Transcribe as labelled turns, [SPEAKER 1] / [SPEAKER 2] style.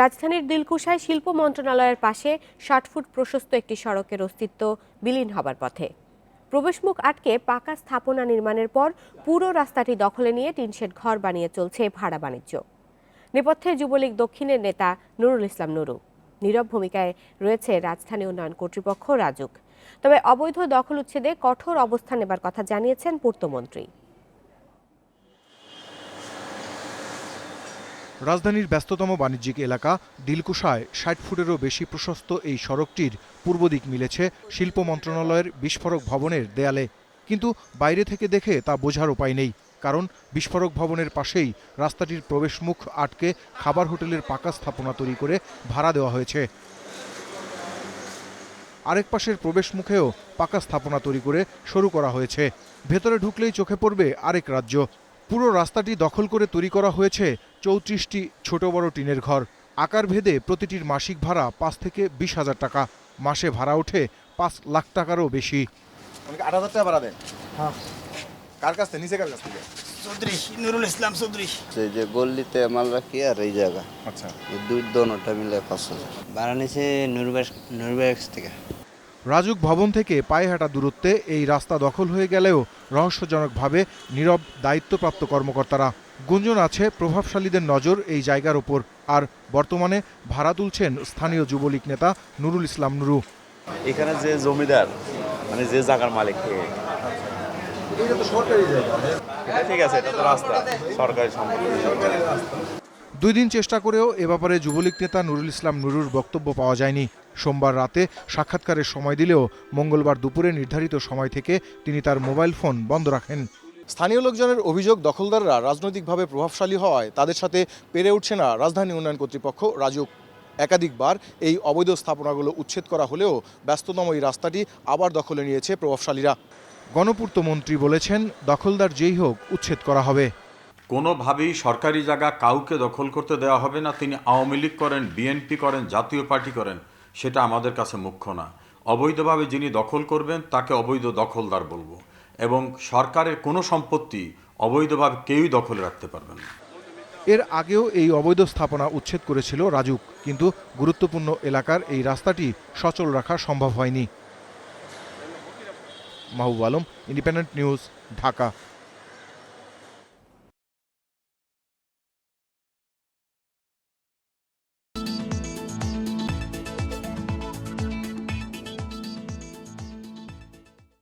[SPEAKER 1] রাজধানীর দিলকুশায় শিল্প মন্ত্রণালয়ের পাশে ষাট ফুট প্রশস্ত একটি সড়কের অস্তিত্ব বিলীন হবার পথে। প্রবেশমুখ আটকে পাকা স্থাপনা নির্মাণের পর পুরো রাস্তাটি দখলে নিয়ে টিনশেড ঘর বানিয়ে চলছে ভাড়া বাণিজ্য। নেপথ্যে যুবলীগ দক্ষিণের নেতা নুরুল ইসলাম নুরু। নীরব ভূমিকায় রয়েছে রাজধানী উন্নয়ন কর্তৃপক্ষ রাজুক। তবে অবৈধ দখল উচ্ছেদে কঠোর অবস্থান নেবার কথা জানিয়েছেন পূর্তমন্ত্রী
[SPEAKER 2] রাজধানীর ব্যস্ততম বাণিজ্যিক এলাকা দিলকুশায় ষাট ফুটেরও বেশি প্রশস্ত এই সড়কটির পূর্ব দিক মিলেছে শিল্প মন্ত্রণালয়ের বিস্ফোরক ভবনের দেয়ালে। কিন্তু বাইরে থেকে দেখে তা বোঝার উপায় নেই, কারণ বিস্ফোরক ভবনের পাশেই রাস্তাটির প্রবেশমুখ আটকে খাবার হোটেলের পাকা স্থাপনা তৈরি করে ভাড়া দেওয়া হয়েছে। আরেক পাশের প্রবেশমুখেও পাকা স্থাপনা তৈরি করে শুরু করা হয়েছে। ভেতরে ঢুকলেই চোখে পড়বে আরেক রাজ্য। পুরো রাস্তাটি দখল করে তৈরি করা হয়েছে চৌত্রিশটি ছোট বড় টিনের ঘর। আকার ভেদে প্রতিটির মাসিক ভাড়া পাঁচ থেকে বিশ হাজার টাকা। মাসে ভাড়া ওঠে পাঁচ লাখ টাকারও বেশি।
[SPEAKER 3] অনেকে আট হাজার টাকা ভাড়া দেন। কার কাছ থেকে? নিচে কার কাছ থেকে?
[SPEAKER 4] চৌধুরী নুরুল ইসলাম চৌধুরী
[SPEAKER 5] এই যে গল্লিতে মাল রাখি আর এই জায়গা।
[SPEAKER 3] আচ্ছা।
[SPEAKER 5] এই দুই দোনোটা মিলে পাঁচ হাজার।
[SPEAKER 4] ভাড়া থেকে।
[SPEAKER 2] রাজুক ভবন থেকে পায়ে হাঁটা দূরত্বে এই রাস্তা দখল হয়ে গেলেও রহস্যজনকভাবে নীরব দায়িত্বপ্রাপ্ত কর্মকর্তারা। গুঞ্জন আছে প্রভাবশালীদের নজর এই জায়গার ওপর। আর বর্তমানে ভাড়া তুলছেন স্থানীয় যুবলীগ নেতা নুরুল ইসলাম নুরু।
[SPEAKER 6] এখানে যে জমিদার মানে যে জায়গার মালিক থেকে
[SPEAKER 3] এটা তো সরকারি জায়গা
[SPEAKER 6] এটা ঠিক আছে এটা তো রাস্তা সরকারি
[SPEAKER 2] দুই দিন চেষ্টা করেও এ ব্যাপারে যুবলীগ নেতা নুরুল ইসলাম নুরুর বক্তব্য পাওয়া যায়নি। সোমবার রাতে সাক্ষাৎকারের সময় দিলেও মঙ্গলবার দুপুরে নির্ধারিত সময় থেকে তিনি তার মোবাইল ফোন বন্ধ রাখেন। স্থানীয় লোকজনের অভিযোগ দখলদাররা রাজনৈতিকভাবে প্রভাবশালী হওয়ায় তাদের সাথে পেরে উঠছে না রাজধানী উন্নয়ন কর্তৃপক্ষ। রাজুক একাধিকবার এই অবৈধ স্থাপনাগুলো উচ্ছেদ করা হলেও ব্যস্ততম এই রাস্তাটি আবার দখলে নিয়েছে প্রভাবশালীরা। গণপূর্ত মন্ত্রী বলেছেন দখলদার যেই হোক উচ্ছেদ করা হবে।
[SPEAKER 7] কোনোভাবেই সরকারি জায়গা কাউকে দখল করতে দেওয়া হবে না। তিনি আওয়ামী লীগ করেন বিএনপি করেন জাতীয় পার্টি করেন। সেটা আমাদের কাছে মুখ্য না। অবৈধভাবে যিনি দখল করবেন, তাকে অবৈধ দখলদার বলব এবং সরকারের কোনো সম্পত্তি অবৈধভাবে কেউই দখলে রাখতে পারবেন না।
[SPEAKER 2] এর আগেও এই অবৈধ স্থাপনা উচ্ছেদ করেছিল রাজুক, কিন্তু গুরুত্বপূর্ণ এলাকার এই রাস্তাটি সচল রাখা সম্ভব হয়নি। Mahbub Alam, independent news, Dhaka.